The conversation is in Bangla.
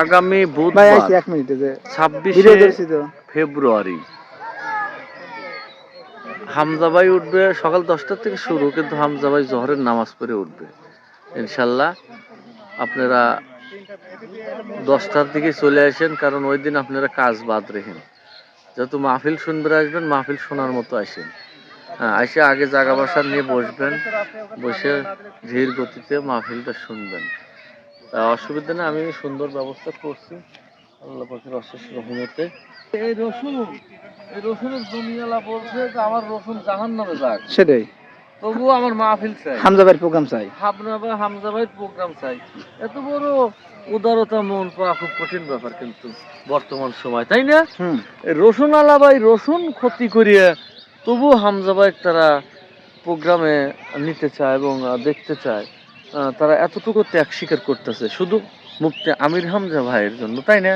আগামী বুধবার ছাব্বিশে ফেব্রুয়ারি। হামজা ভাই উঠবে সকাল দশটার থেকে শুরু কিন্তু হামজা ভাই জহরের নামাজ পড়ে উঠবে। ইনশাল্লাহ আপনারা দশটার দিকে চলে আসেন কারণ ওই দিন আপনারা কাজ বাদ রেখেন। যেহেতু মাহফিল শুনবে আসবেন মাহফিল শোনার মতো আসেন। হ্যাঁ এসে আগে জায়গা বাসা নিয়ে বসবেন বসে ধীর গতিতে মাহফিলটা শুনবেন। অসুবিধা নেই আমি সুন্দর ব্যবস্থা করছি। আল্লাহ পাখির অশেষ রহমতে। এই রসুন এই রসুনের জমিওয়ালা বলছে যে আমার রসুন জাহান নামে যাক সেটাই। তবুও আমার মাহফিল চাই। হামজা ভাইয়ের প্রোগ্রাম চাই। হাবনা বা হামজা ভাই প্রোগ্রাম চাই। এত বড় উদারতা মন পাওয়া খুব কঠিন ব্যাপার কিন্তু বর্তমান সময় তাই না? এই রসুন আলা ভাই রসুন ক্ষতি করিয়ে তবু হামজা ভাই তারা প্রোগ্রামে নিতে চায় এবং দেখতে চায়। তারা এতটুকু ত্যাগ স্বীকার করতেছে। শুধু মুক্তি আমির হামজা ভাইয়ের জন্য তাই না?